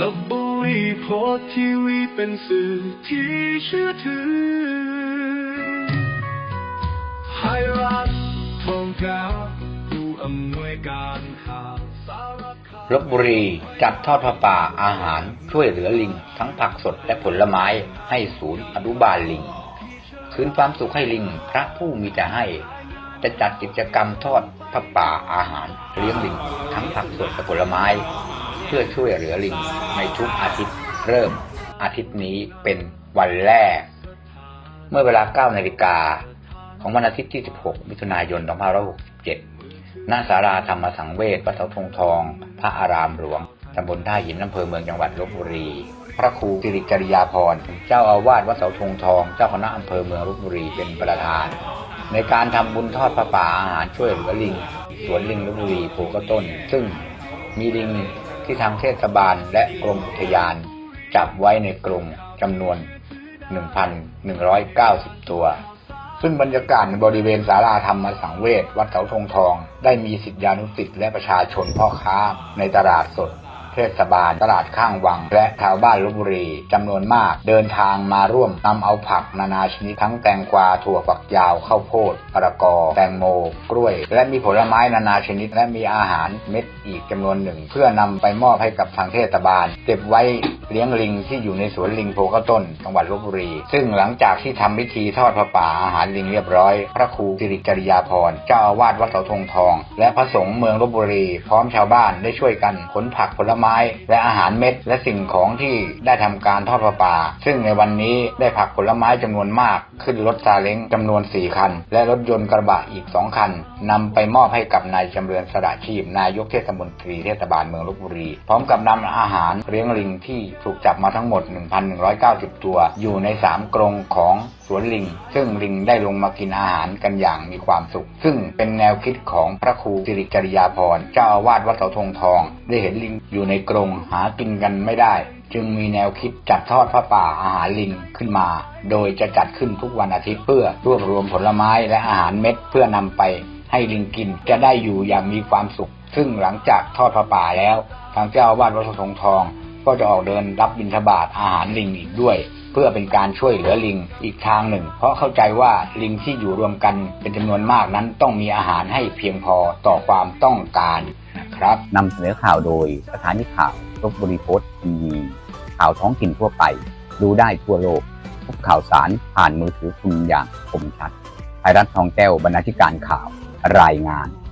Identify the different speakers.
Speaker 1: ลบบุรีโพสทีวีเป็นสื่อที่เชื่อถือไทยรัฐทองก้วผู้อำนวยการข่าวสาร
Speaker 2: ลบบุรีจัดทอดผ้าป่าอาหารช่วยเหลือลิง ทั้งผักสดและผลไม้ให้ศูนย์อนุบาลลิง คืนความสุขให้ลิงพระผู้มีแต่ให้จะจัดกิจกรรมทอดผ้าป่าอาหารเลี้ยงลิง ทั้งผักสดและผลไม้ พื่อช่วยเหลือลิงในทุกอาทิตย์เริ่มอาทิตย์นี้เป็นวันแรก เมื่อเวลา 9 นาฬิกาของวันอาทิตย์ที่ 16 มิถุนายน 2567 ณ ศาลาธรรมสังเวชวัดเสาธงทอง พระอารามหลวง ตำบลท่าหินอำเภอเมืองจังหวัดลบบุรี พระครูสิริจริยาภรเจ้าอาวาสวัดเสาธงทอง เจ้าคณะอำเภอเมืองลบบุรีเป็นประธาน ในการทำบุญทอดพระป่าอาหารช่วยเหลือลิง สวนลิงลบบุรีภูกระต้น ซึ่งมีลิง ที่ทางเทศบาลและกรมอุทยาน จับไว้ในกรงจำนวน 1,190 ตัว ซึ่งบรรยากาศในบริเวณศาลาธรรมสังเวชวัดเสาธงทอง ได้มีสิทธิานุสิทธิ์และประชาชนพ่อค้าในตลาดสด เทศบาล ตลาดข้างวัง และชาวบ้านลบบุรีจำนวนมาก เดินทางมาร่วมนำเอาผักนานาชนิดทั้งแตงกวาถั่วฝักยาวข้าวโพดมะละกอ แตงโม กล้วย และมีผลไม้นานาชนิด และมีอาหารเม็ดอีกจำนวนหนึ่ง เพื่อนำไปมอบให้กับทางเทศบาล เก็บไว้เลี้ยงลิงที่อยู่ในสวนลิงโพกต้นจังหวัดลบบุรี ซึ่งหลังจากที่ทำพิธีทอดพระป่าอาหารลิงเรียบร้อย พระครูสิริจริยาภรเจ้าอาวาสวัดเสาธงทอง และพระสงฆ์เมืองลบบุรี พร้อมชาวบ้านได้ช่วยกันขนผักผลไม้และอาหารเม็ด และสิ่งของที่ได้ทำการทอดพระป่าซึ่งในวันนี้ได้ผักผลไม้จำนวนมากขึ้นรถซาเล้งจำนวน 4 คัน และรถยนต์กระบะอีก 2 คันนำไปมอบให้กับนายจำเริญสระชีพ นายกเทศมนตรีเทศบาลเมืองลบบุรี พร้อมกับนำอาหารเลี้ยงลิงที่ถูกจับมาทั้งหมด 1,190 ตัว อยู่ใน 3 กรงของสวนลิง ซึ่งลิงได้ลงมากินอาหารกันอย่างมีความสุข ซึ่งเป็นแนวคิดของพระครูสิริจริยาภรเจ้าอาวาสวัดเสาธงทอง ได้เห็นลิงอยู่ในในกรงหากินกันไม่ได้ จึงมีแนวคิดจัดทอดพระป่าอาหารลิงขึ้นมา โดยจะจัดขึ้นทุกวันอาทิตย์เพื่อรวบรวมผลไม้และอาหารเม็ดเพื่อนำไปให้ลิงกินจะได้อยู่อย่างมีความสุข ซึ่งหลังจากทอดพระป่าแล้ว ทางเจ้าอาวาสวัดเสงทอง ก็จะออกเดินรับบิณฑบาตอาหารลิงอีกด้วยเพื่อเป็นการช่วยเหลือลิงอีกทางหนึ่ง เพราะเข้าใจว่าลิงที่อยู่รวมกันเป็นจำนวนมากนั้นต้องมีอาหารให้เพียงพอต่อความต้องการ ครับนำเสนอข่าวโดยสถานีข่าวลบบุรีโพสต์ทีวีข่าวท้องถิ่นทั่วไป ดูได้ทั่วโลกพบข่าวสารผ่านมือถือคุณอย่างคมชัดไทยรัฐทองแก้วบรรณาธิการข่าวรายงาน